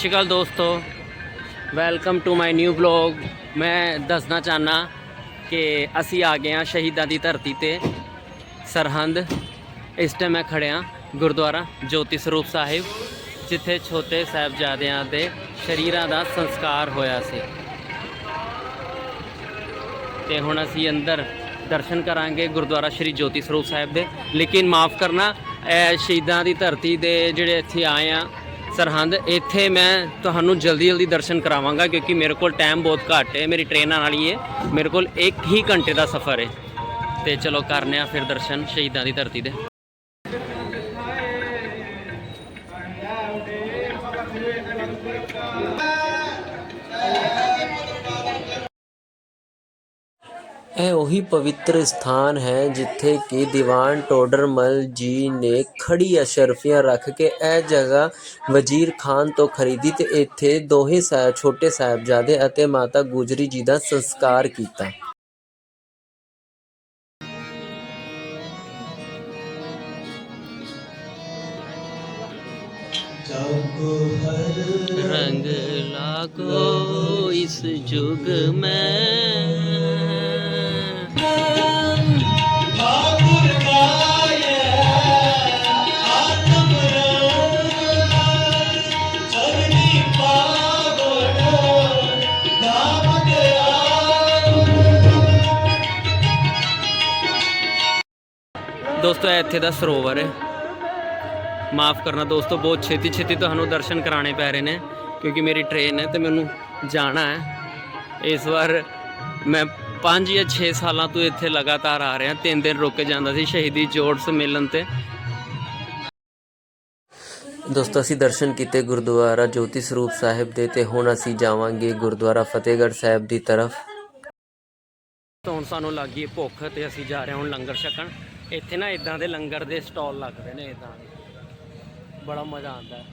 ਸਤਿ ਸ਼੍ਰੀ ਅਕਾਲ ਦੋਸਤੋ। Welcome to my new blog ਮੈਂ ਦੱਸਣਾ ਚਾਹਨਾ ਕਿ ਅਸੀਂ ਆ ਗਏ ਹਾਂ ਸ਼ਹੀਦਾਂ ਦੀ ਧਰਤੀ ਤੇ। ਸਰਹੰਦ। ਇਸ ਟਾਈਮ ਮੈਂ ਖੜਿਆ ਗੁਰਦੁਆਰਾ ਜੋਤੀ ਸਰੂਪ ਸਾਹਿਬ, ਜਿੱਥੇ ਛੋਟੇ ਸਾਹਿਬਜ਼ਾਦਿਆਂ ਦੇ ਸ਼ਰੀਰਾਂ ਦਾ ਸੰਸਕਾਰ ਹੋਇਆ ਸੀ। ਤੇ ਹੁਣ ਅਸੀਂ ਅੰਦਰ ਦਰਸ਼ਨ ਕਰਾਂਗੇ ਗੁਰਦੁਆਰਾ ਸ਼੍ਰੀ ਜੋਤੀ ਸਰੂਪ ਸਾਹਿਬ ਦੇ। ਲੇਕਿਨ ਮਾਫ ਕਰਨਾ ਸ਼ਹੀਦਾਂ ਦੀ ਧਰਤੀ ਦੇ ਜਿਹੜੇ ਇੱਥੇ ਆਏ ਆ ਸਰਹੰਦ ਇੱਥੇ ਮੈਂ ਤੁਹਾਨੂੰ ਜਲਦੀ ਜਲਦੀ ਦਰਸ਼ਨ ਕਰਾਵਾਂਗਾ ਕਿਉਂਕਿ ਮੇਰੇ ਕੋਲ ਟਾਈਮ ਬਹੁਤ ਘੱਟ ਹੈ, ਮੇਰੀ ਟ੍ਰੇਨ ਆਉਣ ਵਾਲੀ ਹੈ। ਮੇਰੇ ਕੋਲ 1 ਹੀ ਘੰਟੇ ਦਾ ਸਫ਼ਰ ਹੈ। ਤੇ ਚਲੋ ਕਰਨੇ ਆ ਫਿਰ ਦਰਸ਼ਨ ਸ਼ਹੀਦਾਂ ਦੀ ਧਰਤੀ ਦੇ ਇਹ ਉਹੀ ਪਵਿੱਤਰ ਸਥਾਨ ਹੈ ਜਿੱਥੇ ਕਿ ਦੀਵਾਨ ਟੋਡਰਮਲ ਜੀ ਨੇ ਖੜੀ ਅਸ਼ਰਫੀਆਂ ਰੱਖ ਕੇ ਇਹ ਜਗ੍ਹਾ ਵਜ਼ੀਰ ਖਾਨ ਤੋਂ ਖਰੀਦੀ ਤੇ ਇੱਥੇ ਦੋਹੇ ਸਾਹਿਬ ਛੋਟੇ ਸਾਹਿਬਜ਼ਾਦੇ ਅਤੇ ਮਾਤਾ ਗੁਜਰੀ ਜੀ ਦਾ ਸੰਸਕਾਰ ਕੀਤਾ रंग लागो इस जुग में ਦੋਸਤੋ ਇਹ ਇੱਥੇ ਦਾ ਸਰੋਵਰ ਹੈ। ਮਾਫ ਕਰਨਾ ਦੋਸਤੋ ਬਹੁਤ ਛੇਤੀ ਛੇਤੀ ਤੁਹਾਨੂੰ ਦਰਸ਼ਨ ਕਰਾਣੇ ਪੈ ਰਹੇ ਨੇ ਕਿਉਂਕਿ ਮੇਰੀ ਟ੍ਰੇਨ ਹੈ ਤੇ ਮੈਨੂੰ ਜਾਣਾ ਹੈ। ਇਸ ਵਾਰ ਮੈਂ 5 ਜਾਂ 6 ਸਾਲਾਂ ਤੋਂ ਇੱਥੇ ਲਗਾਤਾਰ ਆ ਰਿਹਾ ਤਿੰਨ ਦਿਨ ਰੁਕ ਕੇ ਜਾਂਦਾ ਸੀ ਸ਼ਹੀਦੀ ਜੋੜ ਸੰਮੇਲਨ ਤੇ। ਦੋਸਤੋ ਅਸੀਂ ਦਰਸ਼ਨ ਕੀਤੇ ਗੁਰਦੁਆਰਾ ਜੋਤੀ ਸਰੂਪ ਸਾਹਿਬ ਦੇ ਤੇ ਹੁਣ ਅਸੀਂ ਜਾਵਾਂਗੇ ਗੁਰਦੁਆਰਾ ਫਤਿਹਗੜ੍ਹ ਸਾਹਿਬ ਦੀ ਤਰਫ। ਤਾਂ ਹੁਣ ਸਾਨੂੰ ਲੱਗ ਭੁੱਖ ਤੇ ਅਸੀਂ ਜਾ ਰਹੇ ਹਾਂ ਹੁਣ ਲੰਗਰ ਛਕਣ। ਇੱਥੇ ਨਾ ਇਦਾਂ ਦੇ ਲੰਗਰ ਦੇ ਸਟਾਲ ਲੱਗਦੇ ਨੇ ਇਦਾਂ ਦੇ। ਬੜਾ ਮਜ਼ਾ ਆਉਂਦਾ ਹੈ।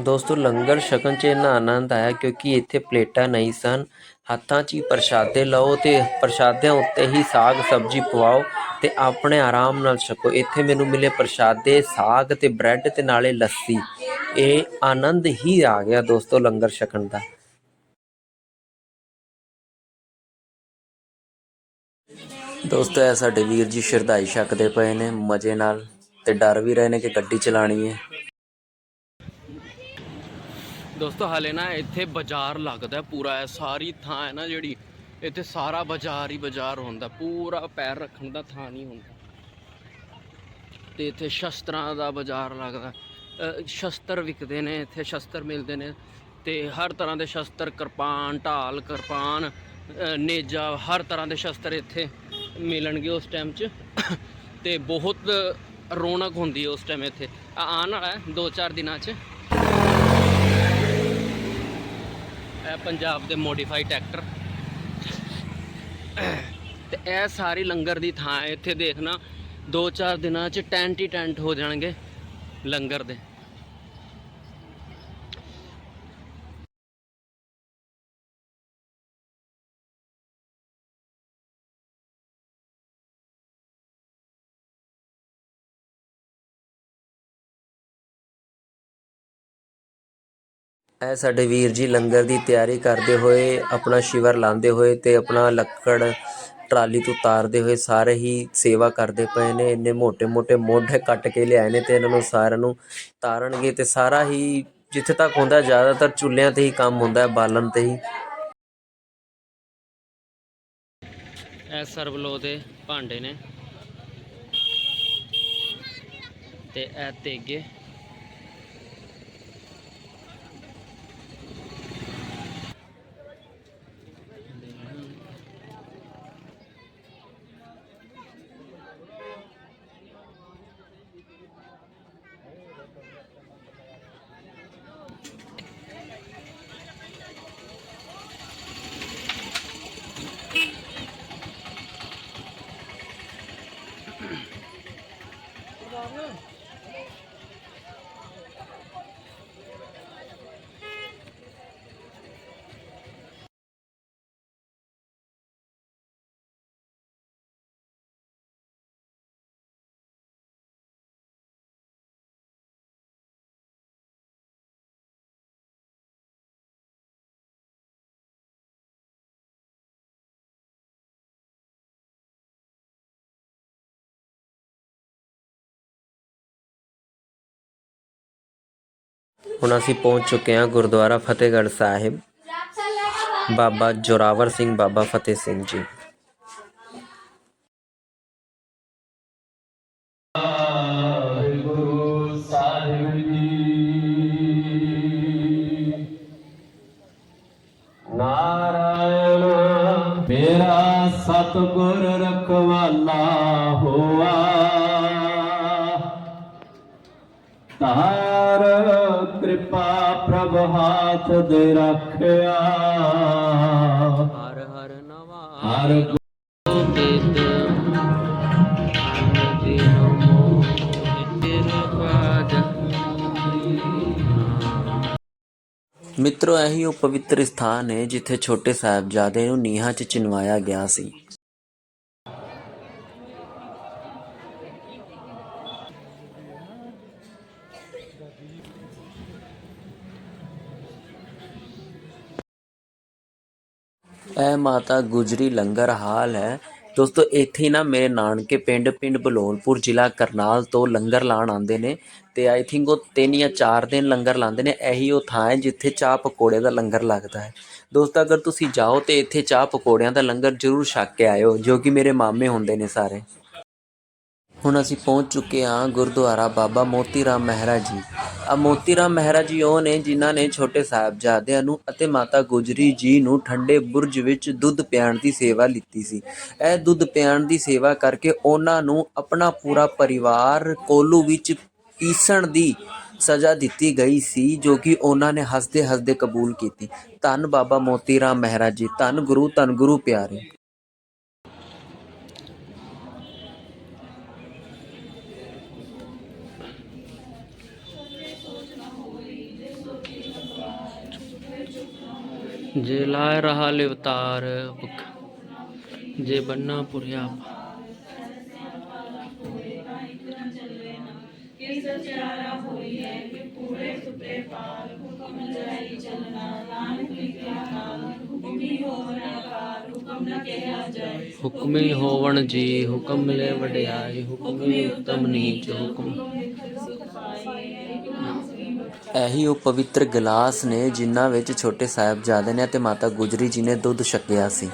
ਦੋਸਤੋ, ਲੰਗਰ ਛਕਣ 'ਚ ਇੰਨਾ ਆਨੰਦ ਆਇਆ ਕਿਉਂਕਿ ਇੱਥੇ ਪਲੇਟਾਂ ਨਹੀਂ ਸਨ। ਹੱਥਾਂ 'ਚ ਹੀ ਪ੍ਰਸ਼ਾਦੇ ਲਓ ਤੇ ਪ੍ਰਸ਼ਾਦਿਆਂ ਉੱਤੇ ਹੀ ਸਾਗ, ਸਬਜ਼ੀ ਪਵਾਓ ਤੇ ਆਪਣੇ ਆਰਾਮ ਨਾਲ ਛਕੋ। ਇੱਥੇ ਮੈਨੂੰ ਮਿਲੇ ਪ੍ਰਸ਼ਾਦੇ, ਸਾਗ ਤੇ ਬ੍ਰੈਡ ਤੇ ਨਾਲੇ ਲੱਸੀ। ਇਹ ਆਨੰਦ ਹੀ ਆ ਗਿਆ ਦੋਸਤੋ ਲੰਗਰ ਛਕਣ ਦਾ। ਦੋਸਤੋ, ਇਹ ਸਾਡੇ ਵੀਰ ਜੀ ਸ਼ਰਧਾਈ ਛਕਦੇ ਪਏ ਨੇ ਮਜ਼ੇ ਨਾਲ ਤੇ ਡਰ ਵੀ ਰਹੇ ਨੇ ਕਿ ਗੱਡੀ ਚਲਾਣੀ ਹੈ। ਦੋਸਤੋ, ਹਾਲੇ ਨਾ ਇੱਥੇ ਬਾਜ਼ਾਰ ਲੱਗਦਾ ਪੂਰਾ ਇਹ ਸਾਰੀ ਥਾਂ ਹੈ ਨਾ ਜਿਹੜੀ, ਇੱਥੇ ਸਾਰਾ ਬਾਜ਼ਾਰ ਹੀ ਬਾਜ਼ਾਰ ਹੁੰਦਾ, ਪੂਰਾ ਪੈਰ ਰੱਖਣ ਦਾ ਥਾਂ ਨਹੀਂ ਹੁੰਦਾ। ਤੇ ਇੱਥੇ ਸ਼ਸਤਰਾਂ ਦਾ ਬਾਜ਼ਾਰ ਲੱਗਦਾ ਸ਼ਸਤਰ ਵਿਕਦੇ ਨੇ, ਇੱਥੇ ਸ਼ਸਤਰ ਮਿਲਦੇ ਨੇ ਤੇ ਹਰ ਤਰ੍ਹਾਂ ਦੇ ਸ਼ਸਤਰ, ਕਿਰਪਾਨ, ਢਾਲ, ਕਿਰਪਾਨ ਨੇਜਾ ਹਰ ਤਰ੍ਹਾਂ ਦੇ ਸ਼ਸਤਰ ਇੱਥੇ ਮਿਲਣਗੇ ਉਸ ਟਾਈਮ 'ਚ। ਤੇ ਬਹੁਤ ਰੌਣਕ ਹੁੰਦੀ ਹੈ ਉਸ ਟਾਈਮ ਇੱਥੇ। ਆਉਣ ਵਾਲਾ ਹੈ 2-4 ਦਿਨਾਂ 'ਚ। ਇਹ ਪੰਜਾਬ ਦੇ ਮੋਡੀਫਾਈ ਟਰੈਕਟਰ ਤੇ ਇਹ ਸਾਰੀ ਲੰਗਰ ਦੀ ਥਾਂ ਹੈ। ਇੱਥੇ ਦੇਖਣਾ 2-4 ਦਿਨਾਂ 'ਚ ਟੈਂਟ ਹੀ ਟੈਂਟ ਹੋ ਜਾਣਗੇ ਲੰਗਰ ਦੇ। ਇਹ ਸਾਡੇ ਵੀਰ ਜੀ ਲੰਗਰ ਦੀ ਤਿਆਰੀ ਕਰਦੇ ਹੋਏ, ਆਪਣਾ ਸ਼ਿਵਰ ਲਾਉਂਦੇ ਹੋਏ ਤੇ ਆਪਣਾ ਲੱਕੜ ਟਰਾਲੀ ਤੋਂ ਉਤਾਰਦੇ ਹੋਏ ਸਾਰੇ ਹੀ ਸੇਵਾ ਕਰਦੇ ਪਏ ਨੇ। ਇੰਨੇ ਮੋٹے-ਮੋٹے ਮੋਢੇ ਕੱਟ ਕੇ ਲਿਆਏ ਨੇ ਤੇ ਇਹਨਾਂ ਨੂੰ ਸਾਰਿਆਂ ਨੂੰ ਤਾਰਨਗੇ ਤੇ ਸਾਰਾ ਹੀ ਜਿੱਥੇ ਤੱਕ ਹੁੰਦਾ ਜ਼ਿਆਦਾਤਰ ਚੁੱਲ੍ਹਿਆਂ ਤੇ ਹੀ ਕੰਮ ਹੁੰਦਾ ਹੈ ਬਾਲਣ ਤੇ ਹੀ। ਇਹ ਸਰਬਲੋ ਦੇ ਭਾਂਡੇ ਨੇ ਤੇ ਇਹ ਤੇਗੇ Amen. ਹੁਣ ਅਸੀਂ ਪਹੁੰਚ ਚੁੱਕੇ ਹਾਂ ਗੁਰਦੁਆਰਾ ਫਤਿਹਗੜ੍ਹ ਸਾਹਿਬ। ਬਾਬਾ ਜੋਰਾਵਰ ਸਿੰਘ, ਬਾਬਾ ਫਤਿਹ ਸਿੰਘ ਜੀ। ਗੁਰੂ ਸਾਹਿਬ ਜੀ ਨਾਰਾਇਣ ਕਿਰਪਾ ਪ੍ਰਭ ਹਾਥ ਦੇ ਰੱਖਿਆ। ਹਰ ਹਰ ਨਵਾ ਹਰ ਨਮੋ ਮਿੱਤਰੋ ਇਹੀ ਉਹ ਪਵਿੱਤਰ ਸਥਾਨ ਹੈ ਜਿੱਥੇ ਛੋਟੇ ਸਾਹਿਬਜ਼ਾਦੇ ਨੂੰ ਨੀਹਾਂ 'ਚ ਚਿਣਵਾਇਆ ਗਿਆ ਸੀ। ਇਹ ਮਾਤਾ ਗੁਜਰੀ ਲੰਗਰ ਹਾਲ ਹੈ। ਦੋਸਤੋ, ਇੱਥੇ ਨਾ ਮੇਰੇ ਨਾਨਕੇ ਪਿੰਡ ਪਿੰਡ ਬਲੌਲਪੁਰ ਜ਼ਿਲ੍ਹਾ ਕਰਨਾਲ ਤੋਂ ਲੰਗਰ ਲਾਣ ਆਉਂਦੇ ਨੇ ਤੇ ਆਈ ਥਿੰਕ ਉਹ ਤਿੰਨ ਜਾਂ ਚਾਰ ਦਿਨ ਲੰਗਰ ਲਾਉਂਦੇ ਨੇ। ਇਹੀ ਉਹ ਥਾਂ ਹੈ ਜਿੱਥੇ ਚਾਹ ਪਕੌੜੇ ਦਾ ਲੰਗਰ ਲੱਗਦਾ ਹੈ। ਦੋਸਤੋ, ਅਗਰ ਤੁਸੀਂ ਜਾਓ ਤੇ ਇੱਥੇ ਚਾਹ ਪਕੌੜਿਆਂ ਦਾ ਲੰਗਰ ਜ਼ਰੂਰ ਛੱਕ ਕੇ ਆਇਓ, ਜੋ ਕਿ ਮੇਰੇ ਮਾਮੇ ਹੁੰਦੇ ਨੇ ਸਾਰੇ। ਹੁਣ ਅਸੀਂ ਪਹੁੰਚ ਚੁੱਕੇ ਹਾਂ ਗੁਰਦੁਆਰਾ ਬਾਬਾ ਮੋਤੀ ਰਾਮ ਮਹਿਰਾ ਜੀ। ਆ ਮੋਤੀ ਰਾਮ ਮਹਿਰਾ ਜੀ ਉਹ ਨੇ ਜਿਨ੍ਹਾਂ ਨੇ ਛੋਟੇ ਸਾਹਿਬਜ਼ਾਦਿਆਂ ਨੂੰ ਅਤੇ ਮਾਤਾ ਗੁਜਰੀ ਜੀ ਨੂੰ ਠੰਡੇ ਬੁਰਜ ਵਿੱਚ ਦੁੱਧ ਪਿਆਉਣ ਦੀ ਸੇਵਾ ਲਿੱਤੀ ਸੀ। ਇਹ ਦੁੱਧ ਪਿਆਉਣ ਦੀ ਸੇਵਾ ਕਰਕੇ ਉਹਨਾਂ ਨੂੰ ਆਪਣਾ ਪੂਰਾ ਪਰਿਵਾਰ ਕੋਲੂ ਵਿੱਚ ਪੀਸਣ ਦੀ ਸਜ਼ਾ ਦਿੱਤੀ ਗਈ ਸੀ, ਜੋ ਕਿ ਉਹਨਾਂ ਨੇ ਹੱਸਦੇ ਹੱਸਦੇ ਕਬੂਲ ਕੀਤੀ। ਧੰਨ ਬਾਬਾ ਮੋਤੀ ਰਾਮ ਮਹਿਰਾ ਜੀ, ਧੰਨ ਗੁਰੂ ਧੰਨ ਗੁਰੂ ਪਿਆਰੇ। ਜੇ ਲਾਇ ਰਹਾ ਲਿਵਤਾਰ ਭੁੱਖ, ਜੇ ਬੰਨਾ ਪੁਰਿਆ ਹੁਕਮੇ ਹੋਵਣ ਜੀ, ਹੁਕਮ ਲੈ ਵਡਿਆਈ, ਹੁਕਮੇ ਉਤਮ ਨੀਚ ਹੁਕਮ। ਇਹੀ ਉਹ ਪਵਿੱਤਰ ਗਲਾਸ ਨੇ ਜਿਨ੍ਹਾਂ ਵਿੱਚ ਛੋਟੇ ਸਾਹਿਬਜ਼ਾਦੇ ਨੇ ਅਤੇ ਮਾਤਾ ਗੁਜਰੀ ਜੀ ਨੇ ਦੁੱਧ ਛਕਿਆ ਸੀ।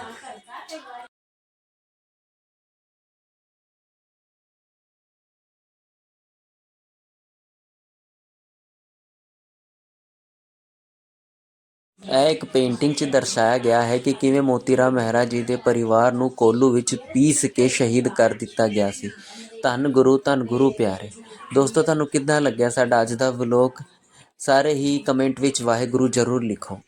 ਇਹ ਇੱਕ ਪੇਂਟਿੰਗ 'ਚ ਦਰਸਾਇਆ ਗਿਆ ਹੈ ਕਿ ਕਿਵੇਂ ਮੋਤੀ ਰਾਮ ਮਹਿਰਾ ਜੀ ਦੇ ਪਰਿਵਾਰ ਨੂੰ ਕੋਲੂ ਵਿੱਚ ਪੀਸ ਕੇ ਸ਼ਹੀਦ ਕਰ ਦਿੱਤਾ ਗਿਆ ਸੀ। ਧੰਨ ਗੁਰੂ ਧੰਨ ਗੁਰੂ ਪਿਆਰੇ। ਦੋਸਤੋ, ਤੁਹਾਨੂੰ ਕਿੱਦਾਂ ਲੱਗਿਆ ਸਾਡਾ ਅੱਜ ਦਾ ਵਲੋਗ? ਸਾਰੇ ਹੀ ਕਮੈਂਟ ਵਿੱਚ ਵਾਹਿਗੁਰੂ ਜ਼ਰੂਰ ਲਿਖੋ।